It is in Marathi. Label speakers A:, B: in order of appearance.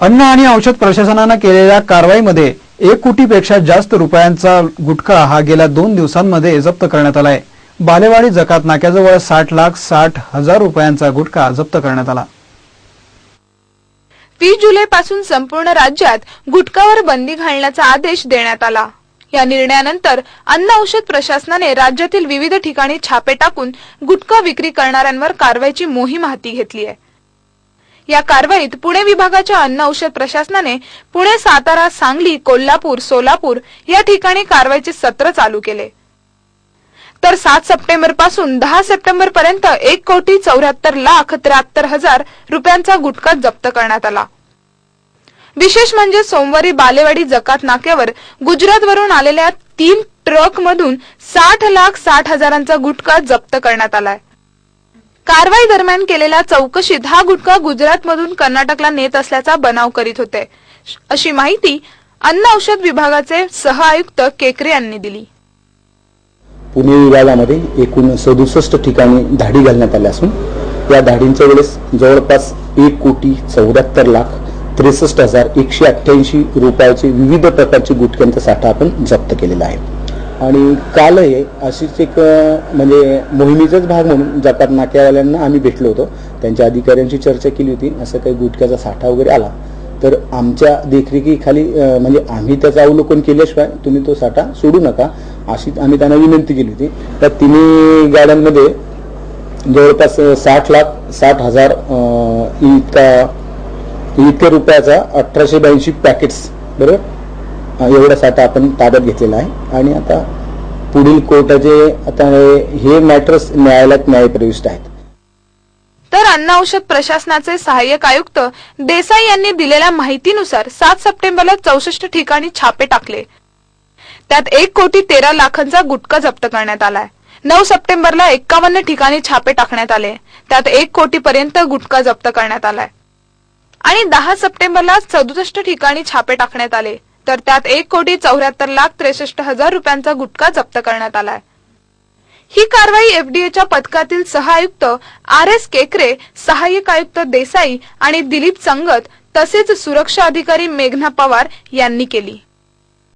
A: अन्न आणि औषध प्रशासनानं केलेल्या कारवाईमध्ये एक कोटीपेक्षा जास्त रुपयांचा गुटखा हा गेल्या दोन दिवसांमध्ये जप्त करण्यात आलाय. बालेवाडी जकात नाक्याजवळ साठ लाख साठ हजार रुपयांचा गुटखा जप्त करण्यात आला.
B: वीस जुलै पासून संपूर्ण राज्यात गुटखावर बंदी घालण्याचा आदेश देण्यात आला. या निर्णयानंतर अन्न औषध प्रशासनाने राज्यातील विविध ठिकाणी छापे टाकून गुटखा विक्री करणाऱ्यांवर कारवाईची मोहीम हाती घेतली आहे. या कारवाईत पुणे विभागाच्या अन्न औषध प्रशासनाने पुणे सातारा सांगली कोल्हापूर सोलापूर या ठिकाणी कारवाईचे सत्र चालू केले. तर सात सप्टेंबरपासून दहा सप्टेंबर पर्यंत एक कोटी चौऱ्याहत्तर लाख त्र्याहत्तर हजार रुपयांचा गुटखा जप्त करण्यात आला. विशेष म्हणजे सोमवारी बालेवाडी जकात नाक्यावर गुजरातवरून आलेल्या तीन ट्रक मधून साठ लाख साठ हजारांचा गुटखा जप्त करण्यात आलाय. कारवाई दरम्यान केलेल्या चौकशीत हा गुटखा गुजरातमधून कर्नाटकला नेत असल्याचा बनाव करीत होते. अशी माहिती अन्न औषध विभागाचे सह आयुक्त केकरे यांनी दिली.
C: पुणे विभागामध्ये एकूण सदुसष्ट ठिकाणी धाडी घालण्यात आल्या असून या धाडींच्या वेळेस जवळपास एक कोटी चौऱ्याहत्तर लाख त्रेसष्ट हजार एकशे अठ्ठ्याऐंशी रुपयाचे विविध प्रकारचे गुटख्यांचा साठा आपण जप्त केलेला आहे. आणि कालही अशीच एक म्हणजे मोहिमेचाच भाग म्हणून जकात नाक्यावाल्यांना आम्ही भेटलो होतो. त्यांच्या अधिकाऱ्यांशी चर्चा केली होती. असं काही गुटख्याचा साठा वगैरे आला. तर आमच्या देखरेखीखाली म्हणजे आम्ही त्याचं अवलोकन केल्याशिवाय तुम्ही तो साठा सोडू नका अशी आम्ही त्यांना विनंती केली होती. त्या तिन्ही गाड्यांमध्ये जवळपास साठ लाख साठ हजार इतका इतक्या रुपयाचा अठराशे ब्याऐंशी पॅकेट्स बरोबर? एवढा साठा आपण ताब्यात घेतलेला आहे. आणि आता पुढील कोर्टाचे आता हे- मॅटर्स न्यायालयात न्यायप्रविष्ट आहेत.
B: तर अन्न औषध प्रशासनाचे सहाय्यक आयुक्त देसाई यांनी दिलेल्या माहितीनुसार सात सप्टेंबरला चौसष्ट ठिकाणी छापे टाकले. त्यात एक कोटी तेरा लाखांचा गुटखा जप्त करण्यात आलाय. नऊ सप्टेंबरला एक्कावन्न ठिकाणी छापे टाकण्यात आले. त्यात एक कोटी पर्यंत गुटखा जप्त करण्यात आलाय. आणि दहा सप्टेंबरला सदुसष्ट ठिकाणी छापे टाकण्यात आले. तर त्यात एक कोटी चौऱ्याहत्तर लाख त्रेसष्ट हजार रुपयांचा गुटखा जप्त करण्यात आलाय. ही कारवाई एफडीएच्या पथकातील सह आयुक्त आर एस केकरे सहाय्यक आयुक्त देसाई आणि दिलीप संगत तसेच सुरक्षा अधिकारी मेघना पवार यांनी केली.